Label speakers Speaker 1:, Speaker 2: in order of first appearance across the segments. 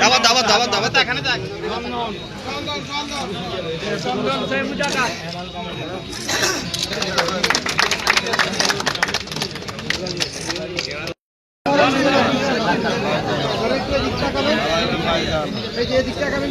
Speaker 1: দাবাত দাবাত দাবাত দাবাত।
Speaker 2: যে এদিকটা খাবেন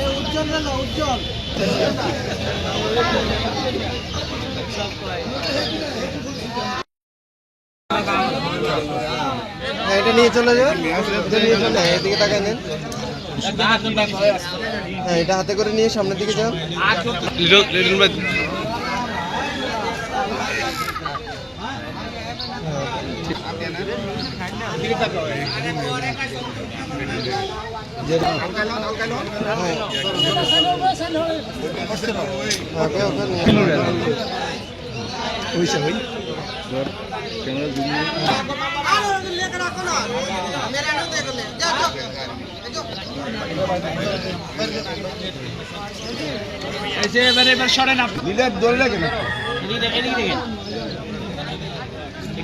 Speaker 2: উজ্জ্বল
Speaker 3: এটা নিয়ে চলে যাও। নিয়ে চলে এদিকে তাকাই নেন। হ্যাঁ এটা হাতে করে নিয়ে সামনের দিকে যাও ওকে ওকে নিয়ে
Speaker 4: এই যে এবারে এবার সরেন আপনি।
Speaker 3: দিলে দৌড়ে না।
Speaker 4: এদিকে দেখেন।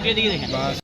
Speaker 4: এদিকে দেখেন একটু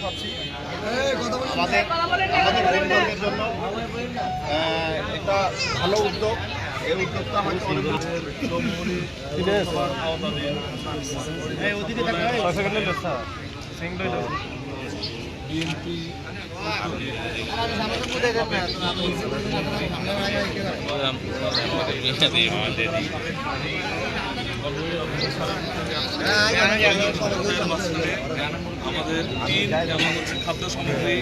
Speaker 1: আমাদের আমাদের পরিবারের জন্য একটা ভালো উদ্যোগ। এই উদ্যোগটা হয়তো ওদিকে দেখা
Speaker 5: আমাদের খাদ্য সামগ্রী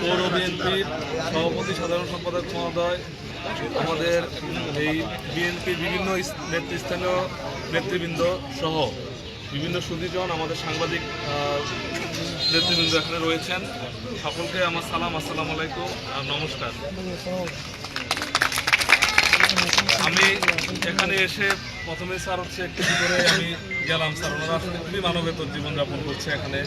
Speaker 5: পৌর বিএনপির সভাপতি, সাধারণ সম্পাদক মহোদয়, আমাদের এই বিএনপির বিভিন্ন নেতৃস্থানীয় নেতৃবৃন্দ সহ বিভিন্ন সুদীজন আমাদের সাংবাদিক নেতৃবৃন্দ এখানে রয়েছেন। সকলকে আমার সালাম, আসসালাম আলাইকুম নমস্কার। আমি এখানে এসে প্রথমে স্যার হচ্ছে একটু করে আমি গেলাম। স্যার, ওনারা আসলে খুবই মানবেতর জীবনযাপন করছে এখানে।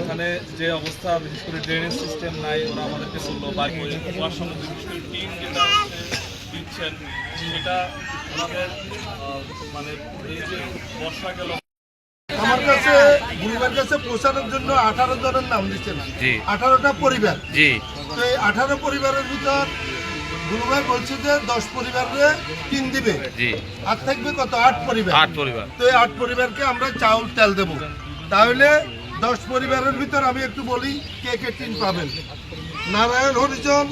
Speaker 5: এখানে যে অবস্থা, বিশেষ করে ড্রেনেজ সিস্টেম নাই, ওরা আমাদেরকে বলল বাড়ি ওয়াশরুম টিম যেটা দিচ্ছেন, সেটা মানে এই যে বর্ষা গেল
Speaker 3: আমার কাছে গুরুবার কাছে পৌঁছানোর জন্য আঠারো জনের নাম দিচ্ছেন আঠারোটা পরিবার।
Speaker 4: জি।
Speaker 3: তো এই আঠারো পরিবারের ভিতর গুরুভাই বলছে যে দশ পরিবারে তিন দিবে। আর থাকবে কত? আট পরিবার।
Speaker 4: আট পরিবার।
Speaker 3: তো এই আট পরিবারকে আমরা চাউল তেল দেব। তাহলে দশ পরিবারের ভিতর আমি একটু বলি কে কে টিন পাবেন। নারায়ণ হরিজন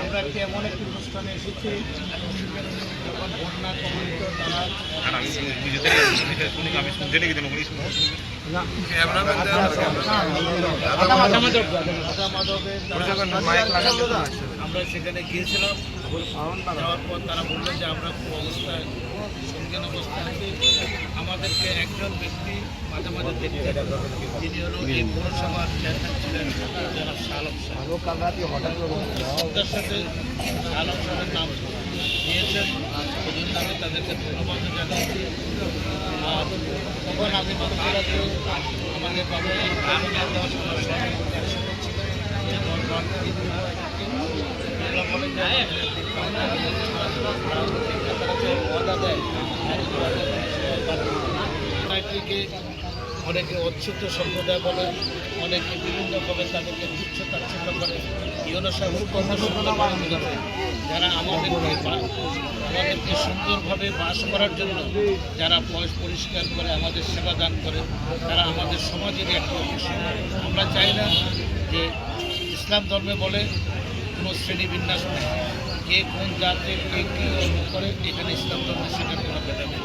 Speaker 2: আমরা একটি এমন একটি অনুষ্ঠানে এসেছি বন্যা কবলিত তারা আমরা সেখানে গিয়েছিলাম, যাওয়ার পর তারা বলল যে আমরা অবস্থায় অবস্থায় আমাদেরকে একজন ব্যক্তি মাঝে মাঝে দেখতে যিনি হলো এই পৌরসভার চেয়ারম্যান ছিলেন, যারা শালক শ্রদ্ধার সাথে শালক সাহেবের নাম দিয়েছেন ওই আমি তাদেরকে ধন্যবাদ জানাচ্ছি। আর তখন আমি আমাদের বাবা অনেকে অচ্ছুত সম্প্রদায় বলে অনেকে বিভিন্নভাবে তাদেরকে তুচ্ছ করে। যারা আমাদেরকে আমাদেরকে সুন্দরভাবে বাস করার জন্য যারা বয়স পরিষ্কার করে আমাদের সেবা দান করে তারা আমাদের সমাজের একটা অংশ। আমরা চাই না যে ইসলাম ধর্মে বলে কোনো শ্রেণি বিন্যাস নেই। কে কোন জাতের, কে কী করে এখানে ইসলাম ধর্মে সেটা কোনো ভেদাভেদ।